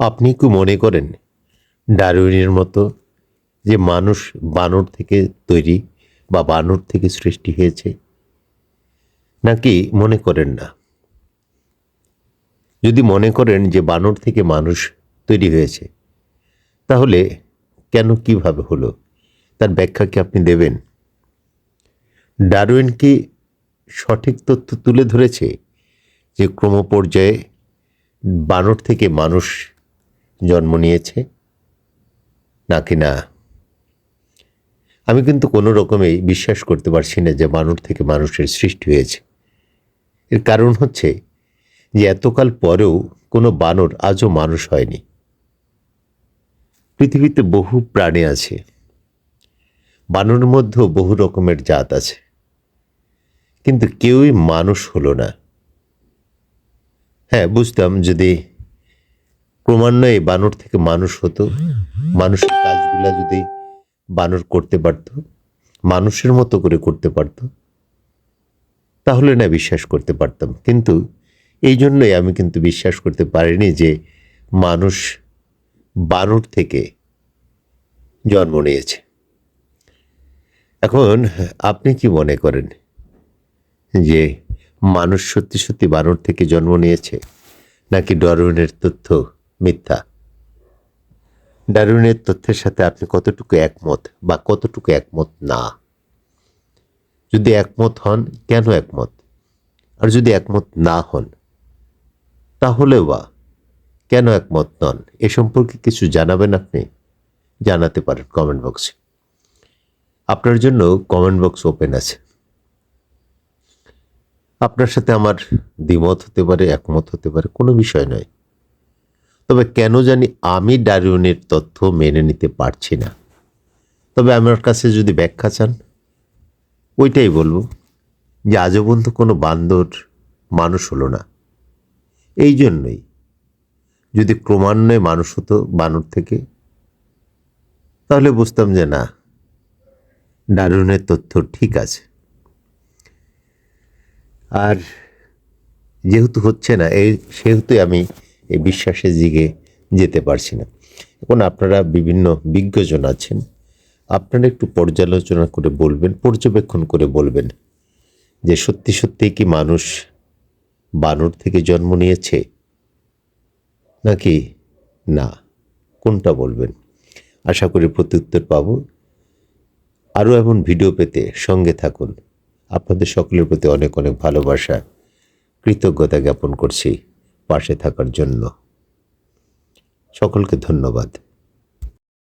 আপনি কি মনে করেন ডারউইনের মতো যে মানুষ বানর থেকে তৈরি বা বানর থেকে সৃষ্টি হয়েছে? নাকি মনে করেন না? যদি মনে করেন যে বানর থেকে মানুষ তৈরি হয়েছে, তাহলে কেন কীভাবে হলো? তার ব্যাখ্যা কি আপনি দেবেন? ডারউইন কি সঠিক তথ্য তুলে ধরেছে যে ক্রমপর্যায়ে বানর থেকে মানুষ জন্ম নিয়েছে? নাকি না? আমি কিন্তু কোনো রকমেই বিশ্বাস করতে পারছি না যে বানর থেকে মানুষের সৃষ্টি হয়েছে। এর কারণ হচ্ছে যে এতকাল পরেও কোনো বানর আজও মানুষ হয়নি। পৃথিবীতে বহু প্রাণী আছে। বানরের মধ্যেও বহু রকমের জাত আছে। কিন্তু কেউই মানুষ হলো না। হ্যাঁ বুঝতাম যদি ক্রমান্বয়ে বানর থেকে মানুষ হতো। মানুষের কাজগুলা যদি বানর করতে পারত, মানুষের মতো করে করতে পারত, তাহলে না বিশ্বাস করতে পারতাম। কিন্তু এই জন্যই আমি কিন্তু বিশ্বাস করতে পারিনি যে মানুষ বানর থেকে জন্ম নিয়েছে। এখন আপনি কি মনে করেন যে মানুষ সত্যি সত্যি বানর থেকে জন্ম নিয়েছে, নাকি ডারউইনের তথ্য মিথ্যা। ডারউইনের তথ্যের সাথে আপনি কতটুকু একমত বা কতটুকু একমত না? যদি একমত হন, কেন একমত? আর যদি একমত না হন তাহলে বা কেন একমত নন? এ সম্পর্কে কিছু জানাবেন আপনি? জানাতে পারেন কমেন্ট বক্সে আপনার জন্য কমেন্ট বক্স ওপেন আছে। আপনার সাথে আমার দ্বিমত হতে পারে, একমত হতে পারে, কোনো বিষয় নয়। তবে কেন জানি আমি ডারউইনের তথ্য মেনে নিতে পারছি না। তবে আমার কাছে যদি ব্যাখ্যা চান, ওইটাই বলব যে আজও পর্যন্ত কোনো বান্দর মানুষ হলো না। এই জন্যই যদি ক্রমান্বয়ে মানুষ হতো বানর থেকে, তাহলে বুঝতাম যে না ডারুনের তথ্য ঠিক আছে। আর যেহেতু হচ্ছে না, এই সেহেতু আমি এই বিশ্বাসের দিকে যেতে পারছি না। এখন আপনারা বিভিন্ন বিজ্ঞজন আছেন, আপনারা একটু পর্যালোচনা করে বলবেন, পর্যবেক্ষণ করে বলবেন যে সত্যি সত্যি কি মানুষ বানর থেকে জন্ম নিয়েছে? নাকি না? কোনটা বলবেন? আশা করি প্রত্যুত্তর পাবো। আরও এমন ভিডিও পেতে সঙ্গে থাকুন। আপনাদের সকলের প্রতি অনেক অনেক ভালোবাসা। কৃতজ্ঞতা জ্ঞাপন করছি। পাশে থাকার জন্য। সকলকে ধন্যবাদ।